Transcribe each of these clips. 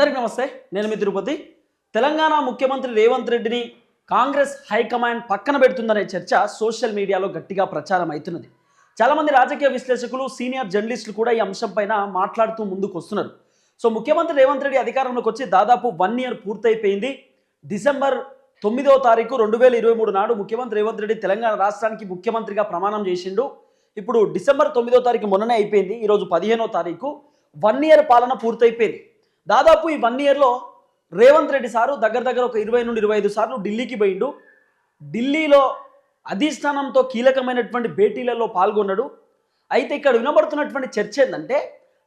అందరికీ నమస్తే నేను మీ తిరుపతి. తెలంగాణ ముఖ్యమంత్రి రేవంత్ రెడ్డిని కాంగ్రెస్ హైకమాండ్ పక్కన పెడుతుందనే చర్చ సోషల్ మీడియాలో గట్టిగా ప్రచారం అవుతున్నది. చాలామంది రాజకీయ విశ్లేషకులు సీనియర్ జర్నలిస్టులు కూడా ఈ అంశం పైన మాట్లాడుతూ ముందుకు వస్తున్నారు. సో ముఖ్యమంత్రి రేవంత్ రెడ్డి అధికారంలోకి వచ్చి దాదాపు వన్ ఇయర్ పూర్తయిపోయింది. డిసెంబర్ తొమ్మిదవ తారీఖు రెండు వేల ఇరవై మూడు నాడు ముఖ్యమంత్రి రేవంత్ రెడ్డి తెలంగాణ రాష్ట్రానికి ముఖ్యమంత్రిగా ప్రమాణం చేసిండు. ఇప్పుడు డిసెంబర్ తొమ్మిదో తారీఖు మొన్ననే అయిపోయింది. ఈరోజు పదిహేనో తారీఖు. వన్ ఇయర్ పాలన పూర్తయిపోయింది. దాదాపు ఈ వన్ ఇయర్లో రేవంత్ రెడ్డి సారు దగ్గర దగ్గర ఒక ఇరవై నుండి ఇరవై ఐదు సార్లు ఢిల్లీకి పోయిండు. ఢిల్లీలో అధిష్టానంతో కీలకమైనటువంటి భేటీలలో పాల్గొన్నాడు. అయితే ఇక్కడ వినబడుతున్నటువంటి చర్చ ఏంటంటే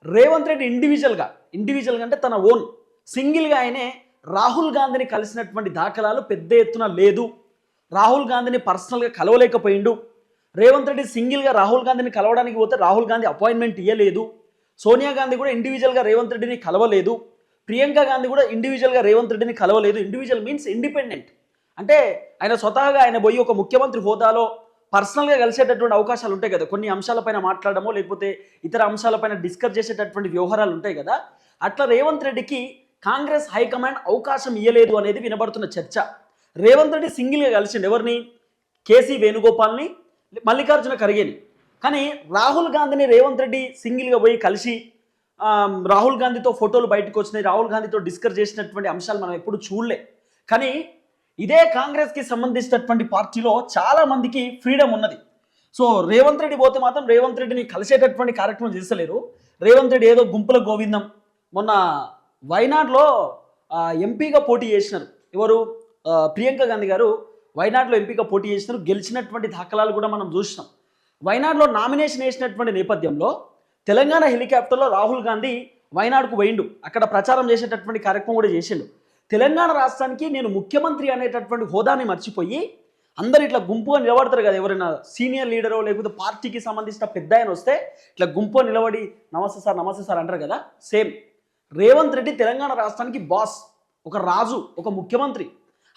రేవంత్ రెడ్డి ఇండివిజువల్గా ఇండివిజువల్గా అంటే తన ఓన్ సింగిల్గా ఆయనే రాహుల్ గాంధీని కలిసినటువంటి దాఖలాలు పెద్ద ఎత్తున లేదు. రాహుల్ గాంధీని పర్సనల్గా కలవలేకపోయిండు. రేవంత్ రెడ్డి సింగిల్గా రాహుల్ గాంధీని కలవడానికి పోతే రాహుల్ గాంధీ అపాయింట్మెంట్ ఇవ్వలేదు సోనియా గాంధీ కూడా ఇండివిజువల్గా రేవంత్ రెడ్డిని కలవలేదు. ప్రియాంక గాంధీ కూడా ఇండివిజువల్గా రేవంత్ రెడ్డిని కలవలేదు. ఇండివిజువల్ మీన్స్ ఇండిపెండెంట్ అంటే ఆయన స్వతహాగా ఆయన పోయి ఒక ముఖ్యమంత్రి హోదాలో పర్సనల్గా కలిసేటటువంటి అవకాశాలు ఉంటాయి కదా. కొన్ని అంశాలపైన మాట్లాడడమో లేకపోతే ఇతర అంశాలపైన డిస్కస్ చేసేటటువంటి వ్యవహారాలు ఉంటాయి కదా. అట్లా రేవంత్ రెడ్డికి కాంగ్రెస్ హైకమాండ్ అవకాశం ఇవ్వలేదు అనేది వినబడుతున్న చర్చ. రేవంత్ రెడ్డి సింగిల్గా కలిసిండు ఎవరిని? కేసీ వేణుగోపాల్ని మల్లికార్జున ఖర్గేని. కానీ రాహుల్ గాంధీని రేవంత్ రెడ్డి సింగిల్గా పోయి కలిసి రాహుల్ గాంధీతో ఫోటోలు బయటకు వచ్చినాయి రాహుల్ గాంధీతో డిస్కస్ చేసినటువంటి అంశాలు మనం ఎప్పుడు చూడలే. కానీ ఇదే కాంగ్రెస్కి సంబంధించినటువంటి పార్టీలో చాలా మందికి ఫ్రీడమ్ ఉన్నది. సో రేవంత్ రెడ్డి పోతే మాత్రం రేవంత్ రెడ్డిని కలిసేటటువంటి కార్యక్రమం చేస్తలేరు. రేవంత్ రెడ్డి ఏదో గుంపుల గోవిందం. మొన్న వైనాడ్లో ఎంపీగా పోటీ చేసినారు. ఎవరు? ప్రియాంక గాంధీ గారు. వైనాడ్లో ఎంపీగా పోటీ చేసినారు. గెలిచినటువంటి దాఖలాలు కూడా మనం చూసినాం. వైనాడ్లో నామినేషన్ వేసినటువంటి నేపథ్యంలో తెలంగాణ హెలికాప్టర్లో రాహుల్ గాంధీ వైనాడుకు పోయిండు. అక్కడ ప్రచారం చేసేటటువంటి కార్యక్రమం కూడా చేసిండు. తెలంగాణ రాష్ట్రానికి నేను ముఖ్యమంత్రి అనేటటువంటి హోదాని మర్చిపోయి అందరు ఇట్లా గుంపుగా నిలబడతారు కదా ఎవరైనా సీనియర్ లీడరో లేకపోతే పార్టీకి సంబంధించిన పెద్ద ఆయన వస్తే ఇట్లా గుంపుగా నిలబడి నమస్తే సార్ నమస్తే సార్ అంటారు కదా సేమ్. రేవంత్ రెడ్డి తెలంగాణ రాష్ట్రానికి బాస్ ఒక రాజు ఒక ముఖ్యమంత్రి.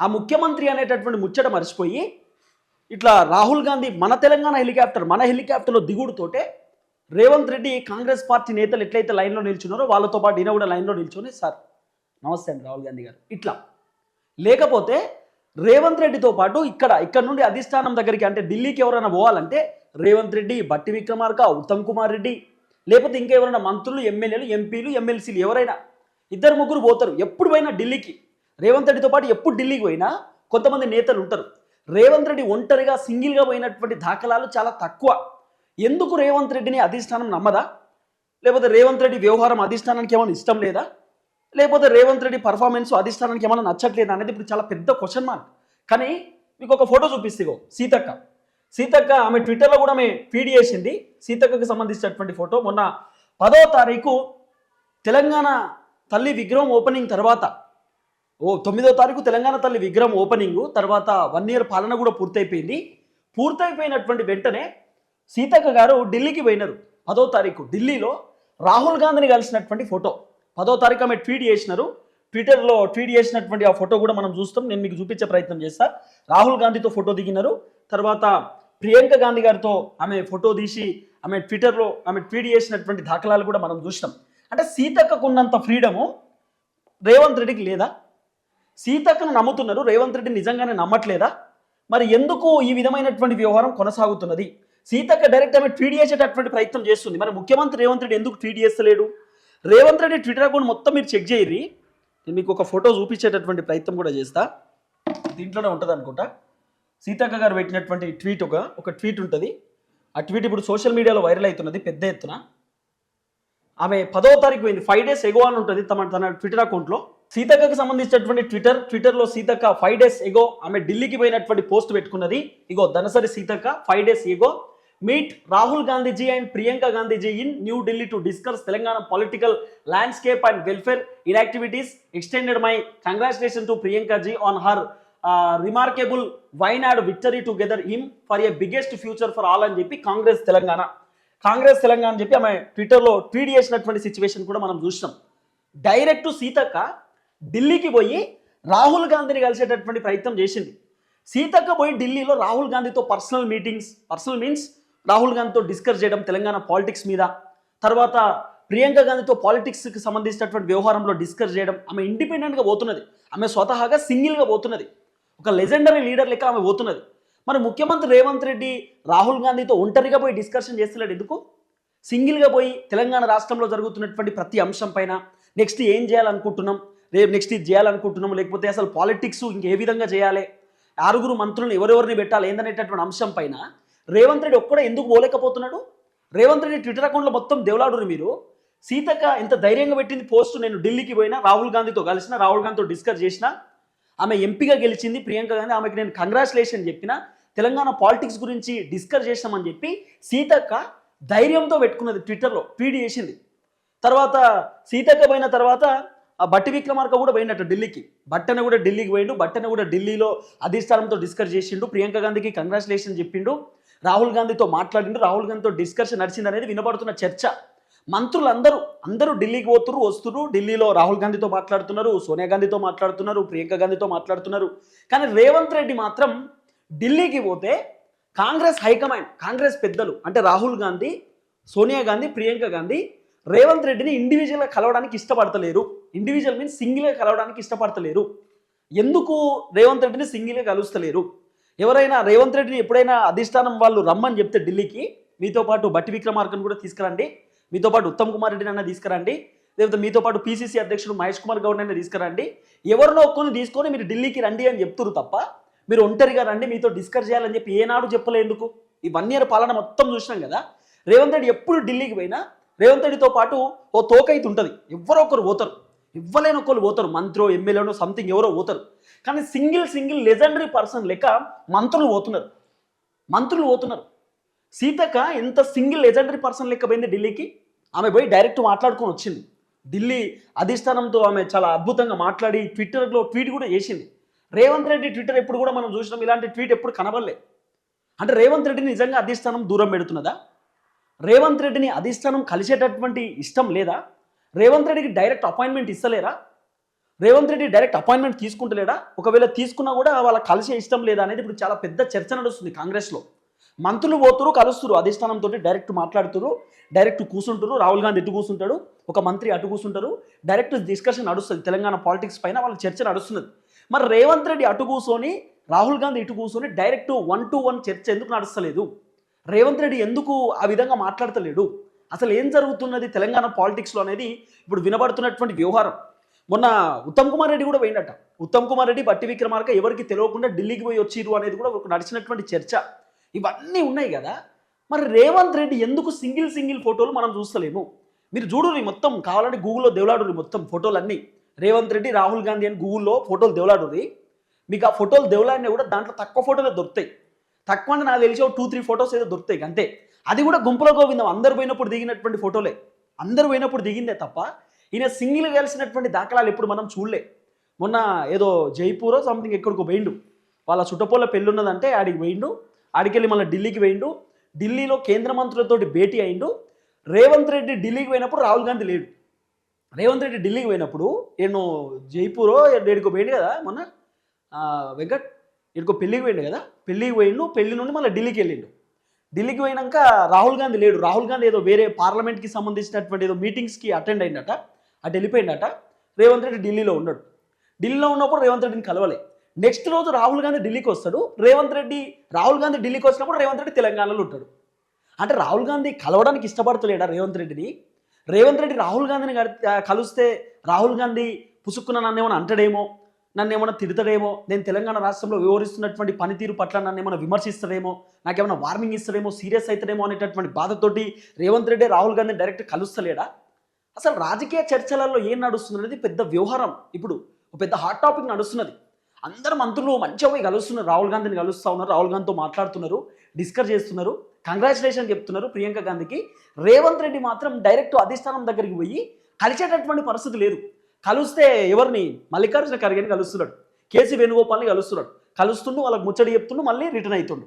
ఆ ముఖ్యమంత్రి అనేటటువంటి ముచ్చట మర్చిపోయి ఇట్లా రాహుల్ గాంధీ మన తెలంగాణ హెలికాప్టర్ మన హెలికాప్టర్లో దిగుడుతోటే రేవంత్ రెడ్డి కాంగ్రెస్ పార్టీ నేతలు ఎట్లయితే లైన్లో నిల్చున్నారో వాళ్ళతో పాటు ఈయన కూడా లైన్లో నిల్చొని సార్ నమస్తే అండి రాహుల్ గాంధీ గారు. ఇట్లా. లేకపోతే రేవంత్ రెడ్డితో పాటు ఇక్కడ ఇక్కడ నుండి అధిష్టానం దగ్గరికి అంటే ఢిల్లీకి ఎవరైనా పోవాలంటే రేవంత్ రెడ్డి బట్టి విక్రమార్క ఉత్తమ్ కుమార్ రెడ్డి లేకపోతే ఇంకెవరైనా మంత్రులు ఎమ్మెల్యేలు ఎంపీలు ఎమ్మెల్సీలు ఎవరైనా ఇద్దరు ముగ్గురు పోతారు. ఎప్పుడు పోయినా ఢిల్లీకి. రేవంత్ రెడ్డితో పాటు ఎప్పుడు ఢిల్లీకి పోయినా కొంతమంది నేతలు ఉంటారు. రేవంత్ రెడ్డి ఒంటరిగా సింగిల్గా పోయినటువంటి దాఖలాలు చాలా తక్కువ. ఎందుకు రేవంత్ రెడ్డిని అధిష్టానం నమ్మదా? లేకపోతే రేవంత్ రెడ్డి వ్యవహారం అధిష్టానానికి ఏమైనా ఇష్టం లేదా? లేకపోతే రేవంత్ రెడ్డి పర్ఫార్మెన్స్ అధిష్టానానికి ఏమైనా నచ్చట్లేదా అనేది ఇప్పుడు చాలా పెద్ద క్వశ్చన్ మార్క్ కానీ మీకు ఒక ఫోటో చూపిస్తేగో సీతక్క. సీతక్క ఆమె ట్విట్టర్లో కూడా ఆమె ఫీడ్ చేసింది. సీతక్కకి సంబంధించినటువంటి ఫోటో. మొన్న పదో తారీఖు తెలంగాణ తల్లి విగ్రహం ఓపెనింగ్ తర్వాత ఓ తొమ్మిదో తారీఖు తెలంగాణ తల్లి విగ్రహం ఓపెనింగ్ తర్వాత వన్ ఇయర్ పాలన కూడా పూర్తయిపోయింది. పూర్తయిపోయినటువంటి వెంటనే సీతక్క గారు ఢిల్లీకి పోయినారు. పదో తారీఖు ఢిల్లీలో రాహుల్ గాంధీని కలిసినటువంటి ఫోటో. పదో తారీఖు ఆమె ట్వీట్ చేసినారు. ట్విట్టర్లో ట్వీట్ చేసినటువంటి ఆ ఫోటో కూడా మనం చూస్తాం. నేను మీకు చూపించే ప్రయత్నం చేస్తా. రాహుల్ గాంధీతో ఫోటో దిగినారు. తర్వాత ప్రియాంక గాంధీ గారితో ఆమె ఫోటో తీసి ఆమె ట్విట్టర్లో ఆమె ట్వీట్ చేసినటువంటి దాఖలాలు కూడా మనం చూసినాం. అంటే సీతక్కకు ఉన్నంత ఫ్రీడము రేవంత్ రెడ్డికి లేదా? సీతక్కను నమ్ముతున్నారు. రేవంత్ రెడ్డి నిజంగానే నమ్మట్లేదా? మరి ఎందుకు ఈ విధమైనటువంటి వ్యవహారం కొనసాగుతున్నది? సీతక్క డైరెక్ట్ ఆమె ట్వీట్ చేసేటటువంటి ప్రయత్నం చేస్తుంది. మరి ముఖ్యమంత్రి రేవంత్ రెడ్డి ఎందుకు ట్వీట్ చేస్తలేడు? రేవంత్ రెడ్డి ట్విట్టర్ అకౌంట్ మొత్తం మీరు చెక్ చేయరి నేను మీకు ఒక ఫోటో చూపించేటటువంటి ప్రయత్నం కూడా చేస్తా. దీంట్లోనే ఉంటుంది అనుకుంటా. సీతక్క గారు పెట్టినటువంటి ట్వీట్ ఒక ఒక ట్వీట్ ఉంటుంది. ఆ ట్వీట్ ఇప్పుడు సోషల్ మీడియాలో వైరల్ అవుతున్నది పెద్ద ఎత్తున. ఆమె పదో తారీఖు పోయింది. ఫైవ్ డేస్ ఎగో అని ఉంటుంది తమ తన ట్విట్టర్ అకౌంట్లో సీతక్కకు సంబంధించినటువంటి ట్విట్టర్ ట్విట్టర్లో సీతక్క ఫైవ్ డేస్ ఎగో ఆమె ఢిల్లీకి పోయినటువంటి పోస్ట్ పెట్టుకున్నది. ఇగో Danasari Seethakka five days ago meet Rahul Gandhiji and Priyanka Gandhiji in New Delhi to discuss Telangana political landscape and welfare in activities extended my congratulation to Priyankaji on her remarkable Wayanad victory together him for a biggest future for all అని చెప్పి కాంగ్రెస్ తెలంగాణ. కాంగ్రెస్ తెలంగాణ అని చెప్పి ఆమె ట్విట్టర్లో tweet చేసినటువంటి situation కూడా మనం చూసినాం. డైరెక్ట్ సీతక్క ఢిల్లీకి పోయి రాహుల్ గాంధీని కలిసేటటువంటి ప్రయత్నం చేసింది. సీతక్క పోయి ఢిల్లీలో రాహుల్ గాంధీతో personal meetings personal means Rahul గాంధీతో డిస్కస్ చేయడం తెలంగాణ పాలిటిక్స్ మీద తర్వాత ప్రియాంక గాంధీతో పాలిటిక్స్కి సంబంధించినటువంటి వ్యవహారంలో డిస్కస్ చేయడం ఆమె ఇండిపెండెంట్గా పోతున్నది. ఆమె స్వతహాగా సింగిల్గా పోతున్నది. ఒక లెజెండరీ లీడర్ లెక్క ఆమె పోతున్నది. మరి ముఖ్యమంత్రి రేవంత్ రెడ్డి రాహుల్ గాంధీతో ఒంటరిగా పోయి డిస్కషన్ చేస్తున్నాడు ఎందుకు? సింగిల్గా పోయి తెలంగాణ రాష్ట్రంలో జరుగుతున్నటువంటి ప్రతి అంశం పైన నెక్స్ట్ ఏం చేయాలనుకుంటున్నాం? రేపు నెక్స్ట్ ఇది చేయాలనుకుంటున్నాము లేకపోతే అసలు పాలిటిక్స్ ఇంకే విధంగా చేయాలి? ఆరుగురు మంత్రులను ఎవరెవరిని పెట్టాలి ఏందనేటటువంటి అంశం పైన రేవంత్ రెడ్డి ఒక్కడే ఎందుకు పోలేకపోతున్నాడు? రేవంత్ రెడ్డి ట్విట్టర్ అకౌంట్లో మొత్తం దేవులాడురు మీరు. సీతక్క ఎంత ధైర్యంగా పెట్టింది పోస్ట్ నేను ఢిల్లీకి పోయినా రాహుల్ గాంధీతో కలిసిన రాహుల్ గాంధీతో డిస్కస్ చేసిన ఆమె ఎంపీగా గెలిచింది ప్రియాంక గాంధీ ఆమెకి నేను కంగ్రాచులేషన్ చెప్పిన తెలంగాణ పాలిటిక్స్ గురించి డిస్కస్ చేసినామని చెప్పి సీతక్క ధైర్యంతో పెట్టుకున్నది ట్విట్టర్లో ట్వీట్ చేసింది. తర్వాత సీతక్క పోయిన తర్వాత ఆ బట్టి విక్రమార్క కూడా పోయినట్టు ఢిల్లీకి. బట్టన కూడా ఢిల్లీకి పోయిండు బట్టన కూడా ఢిల్లీలో అధిష్టానంతో డిస్కస్ చేసిండు ప్రియాంక గాంధీకి కంగ్రాచులేషన్ చెప్పిండు రాహుల్ గాంధీతో మాట్లాడిండు రాహుల్ గాంధీతో డిస్కషన్ నడిచింది అనేది వినబడుతున్న చర్చ. మంత్రులందరూ అందరూ ఢిల్లీకి పోతున్నారు వస్తున్నారు ఢిల్లీలో రాహుల్ గాంధీతో మాట్లాడుతున్నారు సోనియా గాంధీతో మాట్లాడుతున్నారు ప్రియాంక గాంధీతో మాట్లాడుతున్నారు. కానీ రేవంత్ రెడ్డి మాత్రం ఢిల్లీకి పోతే కాంగ్రెస్ హైకమాండ్ కాంగ్రెస్ పెద్దలు అంటే రాహుల్ గాంధీ సోనియా గాంధీ ప్రియాంక గాంధీ రేవంత్ రెడ్డిని ఇండివిజువల్గా కలవడానికి ఇష్టపడతలేరు. ఇండివిజువల్ మీన్స్ సింగిల్గా కలవడానికి ఇష్టపడతలేరు. ఎందుకు రేవంత్ రెడ్డిని సింగిల్గా కలుస్తలేరు? ఎవరైనా రేవంత్ రెడ్డిని ఎప్పుడైనా అధిష్టానం వాళ్ళు రమ్మని చెప్తే ఢిల్లీకి మీతో పాటు బట్టి విక్రమార్కను కూడా తీసుకురండి. మీతో పాటు ఉత్తమ్ కుమార్ రెడ్డిని అన్న తీసుకురండి. లేకపోతే మీతో పాటు పీసీసీ అధ్యక్షుడు మహేష్ కుమార్ గౌడ్ అయినా తీసుకురండి. ఎవరినో ఒక్కరిని తీసుకొని మీరు ఢిల్లీకి రండి అని చెప్తురు తప్ప మీరు ఒంటరిగా రండి మీతో డిస్కస్ చేయాలని చెప్పి ఏనాడు చెప్పలేందుకు ఈ వన్ ఇయర్ పాలన మొత్తం చూసినాం కదా. రేవంత్ రెడ్డి ఎప్పుడు ఢిల్లీకి పోయినా రేవంత్ రెడ్డితో పాటు ఓ తోకైతే ఉంటుంది. ఎవరో ఒకరు పోతారు. ఇవ్వలేని ఒకళ్ళు పోతారు. మంత్రో ఎమ్మెల్యేనో సంథింగ్ ఎవరో పోతారు. కానీ సింగిల్ సింగిల్ లెజెండరీ పర్సన్ లెక్క మంత్రులు పోతున్నారు. మంత్రులు పోతున్నారు. సీతక్క ఎంత సింగిల్ లెజెండరీ పర్సన్ లెక్క పోయింది ఢిల్లీకి? ఆమె పోయి డైరెక్ట్ మాట్లాడుకొని వచ్చింది. ఢిల్లీ అధిష్టానంతో ఆమె చాలా అద్భుతంగా మాట్లాడి ట్విట్టర్లో ట్వీట్ కూడా చేసింది. రేవంత్ రెడ్డి ట్విట్టర్ ఎప్పుడు కూడా మనం చూసినాం ఇలాంటి ట్వీట్ ఎప్పుడు కనబడలే. అంటే రేవంత్ రెడ్డిని నిజంగా అధిష్టానం దూరం పెడుతున్నదా? రేవంత్ రెడ్డిని అధిష్టానం కలిసేటటువంటి ఇష్టం లేదా? రేవంత్ రెడ్డికి డైరెక్ట్ అపాయింట్మెంట్ ఇస్తలేరా? రేవంత్ రెడ్డి డైరెక్ట్ అపాయింట్మెంట్ తీసుకుంటలేడా? ఒకవేళ తీసుకున్నా కూడా వాళ్ళ కలిసే ఇష్టం లేదా అనేది ఇప్పుడు చాలా పెద్ద చర్చ నడుస్తుంది కాంగ్రెస్లో. మంత్రులు పోతురు కలుస్తురు అధిష్టానంతో డైరెక్ట్ మాట్లాడుతురు డైరెక్ట్ కూర్చుంటారు రాహుల్ గాంధీ ఇటు కూర్చుంటాడు ఒక మంత్రి అటు కూర్చుంటారు డైరెక్ట్ డిస్కషన్ నడుస్తుంది తెలంగాణ పాలిటిక్స్ పైన వాళ్ళ చర్చ నడుస్తున్నది. మరి రేవంత్ రెడ్డి అటు కూర్చొని రాహుల్ గాంధీ ఇటు కూర్చొని డైరెక్ట్ వన్ టు వన్ చర్చ ఎందుకు నడుస్తలేదు? రేవంత్ రెడ్డి ఎందుకు ఆ విధంగా మాట్లాడతలేడు? అసలు ఏం జరుగుతున్నది తెలంగాణ పాలిటిక్స్లో అనేది ఇప్పుడు వినబడుతున్నటువంటి వ్యవహారం. మొన్న ఉత్తమ్ కుమార్ రెడ్డి కూడా పోయిండట. ఉత్తమ్ కుమార్ రెడ్డి బట్టి విక్రమార్క ఎవరికి తెలియకుండా ఢిల్లీకి పోయి వచ్చిరు అనేది కూడా ఒక నడిచినటువంటి చర్చ. ఇవన్నీ ఉన్నాయి కదా. మరి రేవంత్ రెడ్డి ఎందుకు సింగిల్ సింగిల్ ఫోటోలు మనం చూస్తలేము? మీరు చూడు మొత్తం కావాలంటే గూగుల్లో దేవులాడుర్రి మొత్తం ఫోటోలు అన్నీ రేవంత్ రెడ్డి రాహుల్ గాంధీ అని గూగుల్లో ఫోటోలు దేవులాడుర్రి. మీకు ఆ ఫోటోలు దేవులాడినా కూడా దాంట్లో తక్కువ ఫోటోలే దొరుకుతాయి. తక్కువ అంటే నాకు తెలిసి ఒక టూ త్రీ ఫొటోస్ ఏదో దొరుకుతాయి అంతే. అది కూడా గుంపులో గోవిందం. అందరు పోయినప్పుడు దిగినటువంటి ఫోటోలే. అందరు పోయినప్పుడు దిగిందే తప్ప ఈయన సింగిల్ కలిసినటువంటి దాఖలాలు ఎప్పుడు మనం చూడలే. మొన్న ఏదో జైపూరో సంథింగ్ ఎక్కడికో పోయిండు. వాళ్ళ చుట్టపోల పెళ్ళి ఉన్నదంటే ఆడికి పోయిండు. ఆడికెళ్ళి మళ్ళీ ఢిల్లీకి పోయిండు. ఢిల్లీలో కేంద్ర మంత్రులతోటి భేటీ అయిండు. రేవంత్ రెడ్డి ఢిల్లీకి పోయినప్పుడు రాహుల్ గాంధీ లేడు. రేవంత్ రెడ్డి ఢిల్లీకి పోయినప్పుడు నేను జైపూరో ఏడుకో పోయిండు కదా మొన్న? వెంకట్? ఎడుకో పెళ్ళికి పోయిండు కదా? పెళ్ళికి పోయిండు. పెళ్ళి నుండి మళ్ళీ ఢిల్లీకి వెళ్ళిండు. ఢిల్లీకి పోయినాక రాహుల్ గాంధీ లేడు. రాహుల్ గాంధీ ఏదో వేరే పార్లమెంట్కి సంబంధించినటువంటి ఏదో మీటింగ్స్కి అటెండ్ అయిందట. అటు వెళ్ళిపోయిందట. రేవంత్ రెడ్డి ఢిల్లీలో ఉన్నాడు. ఢిల్లీలో ఉన్నప్పుడు రేవంత్ రెడ్డిని కలవలే. నెక్స్ట్ రోజు రాహుల్ గాంధీ ఢిల్లీకి వస్తాడు. రేవంత్ రెడ్డి రాహుల్ గాంధీ ఢిల్లీకి వచ్చినప్పుడు రేవంత్ రెడ్డి తెలంగాణలో ఉంటాడు. అంటే రాహుల్ గాంధీ కలవడానికి ఇష్టపడతలేడా రేవంత్ రెడ్డిని? రేవంత్ రెడ్డి రాహుల్ గాంధీని కలిస్తే రాహుల్ గాంధీ పుసుక్కున్నానేమో అంటాడేమో? నన్ను ఏమైనా తిడతాడేమో? నేను తెలంగాణ రాష్ట్రంలో వివరిస్తున్నటువంటి పనితీరు పట్ల నన్ను ఏమైనా విమర్శిస్తాడేమో? నాకేమైనా వార్నింగ్ ఇస్తాడేమో? సీరియస్ అవుతాడేమో అనేటటువంటి బాధతోటి రేవంత్ రెడ్డి రాహుల్ గాంధీ డైరెక్ట్ కలుస్తలేడా? అసలు రాజకీయ చర్చలలో ఏం నడుస్తుంది అనేది పెద్ద వ్యవహారం. ఇప్పుడు ఒక పెద్ద హాట్ టాపిక్ నడుస్తున్నది. అందరు మంత్రులు మంచిగా పోయి కలుస్తున్నారు. రాహుల్ గాంధీని కలుస్తూ ఉన్నారు. రాహుల్ గాంధీతో మాట్లాడుతున్నారు. డిస్కస్ చేస్తున్నారు. కంగ్రాచులేషన్ చెప్తున్నారు ప్రియాంక గాంధీకి. రేవంత్ రెడ్డి మాత్రం డైరెక్ట్ అధిష్టానం దగ్గరికి పోయి కలిసేటటువంటి పరిస్థితి లేదు. కలిస్తే ఎవరిని? మల్లికార్జున ఖర్గేని కలుస్తున్నాడు. కేసీ వేణుగోపాల్ని కలుస్తున్నాడు. కలుస్తుండు వాళ్ళకి ముచ్చడి చెప్తుండు మళ్ళీ రిటర్న్ అవుతుండు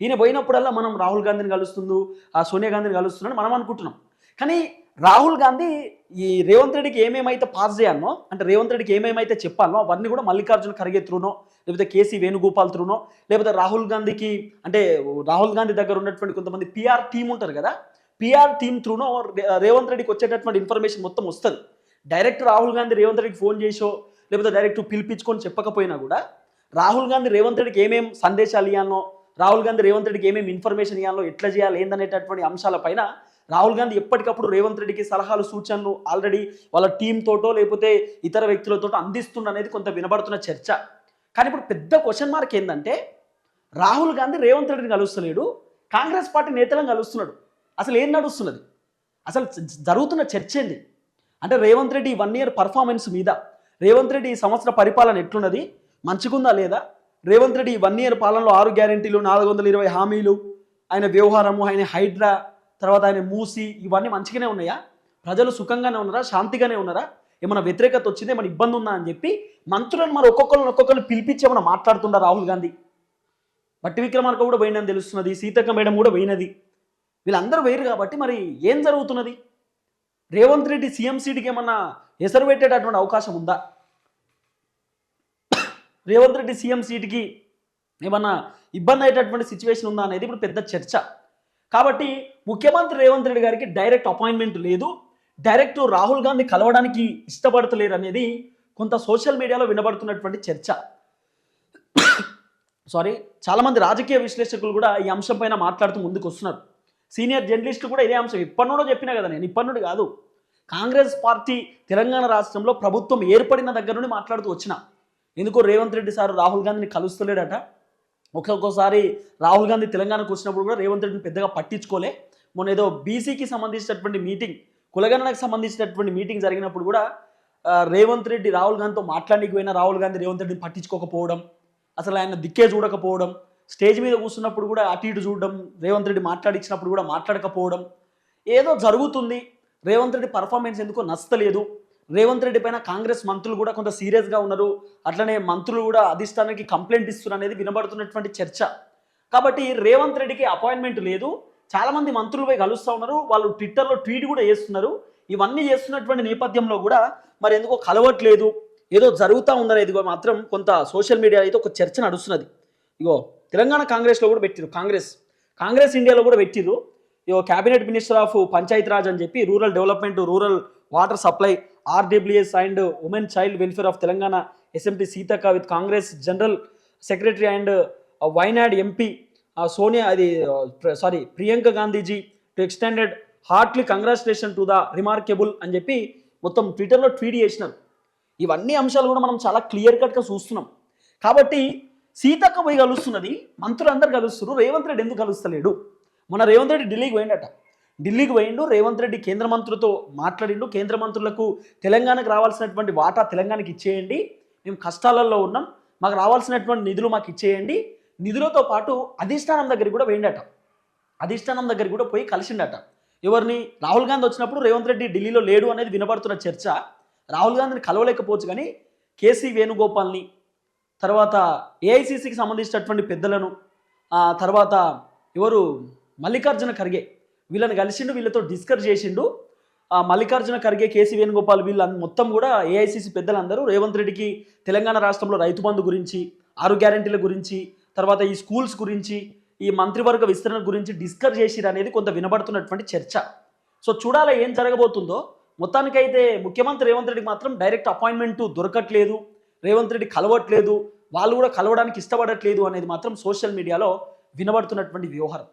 ఈయన పోయినప్పుడల్లా మనం రాహుల్ గాంధీని కలుస్తుండు ఆ సోనియా గాంధీని కలుస్తున్నాడు మనం అనుకుంటున్నాం. కానీ రాహుల్ గాంధీ ఈ రేవంత్ రెడ్డికి ఏమేమైతే పాస్ చేయాలనో అంటే రేవంత్ రెడ్డికి ఏమేమైతే చెప్పాలనో అవన్నీ కూడా మల్లికార్జున ఖర్గే త్రూనో లేకపోతే కేసీ వేణుగోపాల్ త్రూనో లేకపోతే రాహుల్ గాంధీకి అంటే రాహుల్ గాంధీ దగ్గర ఉన్నటువంటి కొంతమంది పిఆర్ టీం ఉంటారు కదా పిఆర్ టీమ్ త్రూనో రేవంత్ రెడ్డికి వచ్చేటటువంటి ఇన్ఫర్మేషన్ మొత్తం వస్తుంది. డైరెక్ట్ రాహుల్ గాంధీ రేవంత్ రెడ్డికి ఫోన్ చేసో లేకపోతే డైరెక్ట్ పిలిపించుకొని చెప్పకపోయినా కూడా రాహుల్ గాంధీ రేవంత్ రెడ్డికి ఏమేం సందేశాలు ఇవ్వాలనో రాహుల్ గాంధీ రేవంత్ రెడ్డికి ఏమేమి ఇన్ఫర్మేషన్ ఇవ్వాలో ఎట్లా చేయాలి ఏందనేటటువంటి అంశాలపైన రాహుల్ గాంధీ ఎప్పటికప్పుడు రేవంత్ రెడ్డికి సలహాలు సూచనలు ఆల్రెడీ వాళ్ళ టీం తోటో లేకపోతే ఇతర వ్యక్తులతో అందిస్తుండనేది కొంత వినబడుతున్న చర్చ. కానీ ఇప్పుడు పెద్ద క్వశ్చన్ మార్క్ ఏంటంటే రాహుల్ గాంధీ రేవంత్ రెడ్డిని కలుస్తలేడు కాంగ్రెస్ పార్టీ నేతలను కలుస్తున్నాడు. అసలు ఏం నడుస్తున్నది? అసలు జరుగుతున్న చర్చ ఏంది? అంటే Revanth Reddy one year performance మీద. రేవంత్ రెడ్డి ఈ సంవత్సర పరిపాలన ఎట్లున్నది? మంచిగుందా లేదా? రేవంత్ రెడ్డి వన్ ఇయర్ పాలనలో ఆరు గ్యారెంటీలు నాలుగు వందల ఇరవై హామీలు ఆయన వ్యవహారము ఆయన హైడ్రా తర్వాత ఆయన మూసి ఇవన్నీ మంచిగానే ఉన్నాయా? ప్రజలు సుఖంగానే ఉన్నారా? శాంతిగానే ఉన్నారా? ఏమైనా వ్యతిరేకత వచ్చింది? ఏమైనా ఇబ్బంది ఉందా అని చెప్పి మంత్రులను మరి ఒక్కొక్కరిని ఒక్కొక్కరు పిలిపించి ఏమైనా మాట్లాడుతుందా రాహుల్ గాంధీ? బట్టి విక్రమార్క కూడా పోయిందని తెలుస్తున్నది సీతక్క మేడం కూడా పోయినది. వీళ్ళందరూ వేరు కాబట్టి మరి ఏం జరుగుతున్నది? రేవంత్ రెడ్డి సీఎం సీట్కి ఏమన్నా ఎసరు పెట్టేటటువంటి అవకాశం ఉందా? రేవంత్ రెడ్డి సీఎం సీట్కి ఏమన్నా ఇబ్బంది అయ్యేటటువంటి సిచ్యువేషన్ ఉందా అనేది ఇప్పుడు పెద్ద చర్చ. కాబట్టి ముఖ్యమంత్రి రేవంత్ రెడ్డి గారికి డైరెక్ట్ అపాయింట్మెంట్ లేదు. డైరెక్ట్ రాహుల్ గాంధీ కలవడానికి ఇష్టపడతలేరు అనేది కొంత సోషల్ మీడియాలో వినబడుతున్నటువంటి చర్చ. సారీ చాలామంది రాజకీయ విశ్లేషకులు కూడా ఈ అంశం పైన మాట్లాడుతూ ముందుకు వస్తున్నారు సీనియర్ జర్నలిస్టులు కూడా ఇదే అంశం. ఇప్పటి నుండో చెప్పినా కదా నేను ఇప్పటి కాదు. కాంగ్రెస్ పార్టీ తెలంగాణ రాష్ట్రంలో ప్రభుత్వం ఏర్పడిన దగ్గర నుండి మాట్లాడుతూ వచ్చిన. ఎందుకో రేవంత్ రెడ్డి సార్ రాహుల్ గాంధీని కలుస్తలేడట. ఒక్కొక్కసారి రాహుల్ గాంధీ తెలంగాణకు వచ్చినప్పుడు కూడా రేవంత్ రెడ్డిని పెద్దగా పట్టించుకోలే. మొన్న ఏదో బీసీకి సంబంధించినటువంటి మీటింగ్ కులగణనకు సంబంధించినటువంటి మీటింగ్ జరిగినప్పుడు కూడా రేవంత్ రెడ్డి రాహుల్ గాంధీతో మాట్లాడికి పోయినా రాహుల్ గాంధీ రేవంత్ రెడ్డిని పట్టించుకోకపోవడం అసలు ఆయన దిక్కే చూడకపోవడం స్టేజ్ మీద కూర్చున్నప్పుడు కూడా అటు ఇటు చూడడం రేవంత్ రెడ్డి మాట్లాడించినప్పుడు కూడా మాట్లాడకపోవడం ఏదో జరుగుతుంది. రేవంత్ రెడ్డి పర్ఫార్మెన్స్ ఎందుకో నచ్చలేదు. రేవంత్ రెడ్డి పైన కాంగ్రెస్ మంత్రులు కూడా కొంత సీరియస్గా ఉన్నారు. అట్లనే మంత్రులు కూడా అధిష్టానానికి కంప్లైంట్ ఇస్తున్నారు అనేది వినబడుతున్నటువంటి చర్చ. కాబట్టి రేవంత్ రెడ్డికి అపాయింట్మెంట్ లేదు. చాలామంది మంత్రులు పోయి కలుస్తూ ఉన్నారు. వాళ్ళు ట్విట్టర్లో ట్వీట్ కూడా చేస్తున్నారు ఇవన్నీ చేస్తున్నటువంటి నేపథ్యంలో కూడా మరి ఎందుకో కలవట్లేదు. ఏదో జరుగుతూ ఉందనేది మాత్రం కొంత సోషల్ మీడియా అయితే ఒక చర్చ నడుస్తున్నది. ఇగో తెలంగాణ కాంగ్రెస్లో కూడా పెట్టిరు కాంగ్రెస్ కాంగ్రెస్ ఇండియాలో కూడా పెట్టిరు ఇగో cabinet minister of Panchayat Raj అని చెప్పి rural development rural water supply RWS and women child welfare of Telangana SMP Seethakka with Congress general secretary and Wayanad MP Sonia అది sorry Priyanka Gandhiji to extended heartly congratulation to the remarkable అని చెప్పి మొత్తం ట్విట్టర్లో tweet చేసినారు. ఇవన్నీ అంశాలు కూడా మనం చాలా క్లియర్ కట్గా చూస్తున్నాం. కాబట్టి సీతక్క పోయి కలుస్తున్నది మంత్రులు అందరు కలుస్తున్నారు రేవంత్ రెడ్డి ఎందుకు కలుస్తలేడు? మన రేవంత్ రెడ్డి ఢిల్లీకి పోయిండట. ఢిల్లీకి పోయిండు రేవంత్ రెడ్డి కేంద్ర మంత్రులతో మాట్లాడిండు కేంద్ర మంత్రులకు తెలంగాణకు రావాల్సినటువంటి వాటా తెలంగాణకి ఇచ్చేయండి మేము కష్టాలలో ఉన్నాం మాకు రావాల్సినటువంటి నిధులు మాకు ఇచ్చేయండి నిధులతో పాటు అధిష్టానం దగ్గరికి కూడా పోయిండట. అధిష్టానం దగ్గరికి కూడా పోయి కలిసిండట. ఎవరిని? రాహుల్ గాంధీ వచ్చినప్పుడు రేవంత్ రెడ్డి ఢిల్లీలో లేడు అనేది వినబడుతున్న చర్చ. రాహుల్ గాంధీని కలవలేకపోవచ్చు కానీ కేసీ వేణుగోపాల్ని తర్వాత ఏఐసిసికి సంబంధించినటువంటి పెద్దలను ఆ తర్వాత ఎవరు? మల్లికార్జున ఖర్గే. వీళ్ళని కలిసిండు వీళ్ళతో డిస్కస్ చేసిండు. ఆ మల్లికార్జున ఖర్గే కేసీ వేణుగోపాల్ వీళ్ళ మొత్తం కూడా ఏఐసిసి పెద్దలందరూ. రేవంత్ రెడ్డికి తెలంగాణ రాష్ట్రంలో రైతు బంధు గురించి ఆరు గ్యారంటీల గురించి తర్వాత ఈ స్కూల్స్ గురించి ఈ మంత్రివర్గ విస్తరణ గురించి డిస్కస్ చేసిరు అనేది కొంత వినబడుతున్నటువంటి చర్చ. సో చూడాలా ఏం జరగబోతుందో. మొత్తానికైతే ముఖ్యమంత్రి రేవంత్ రెడ్డికి మాత్రం డైరెక్ట్ అపాయింట్మెంట్ దొరకట్లేదు. రేవంత్ రెడ్డి కలవట్లేదు వాళ్ళు కూడా కలవడానికి ఇష్టపడట్లేదు అనేది మాత్రం సోషల్ మీడియాలో వినబడుతున్నటువంటి వ్యవహారం.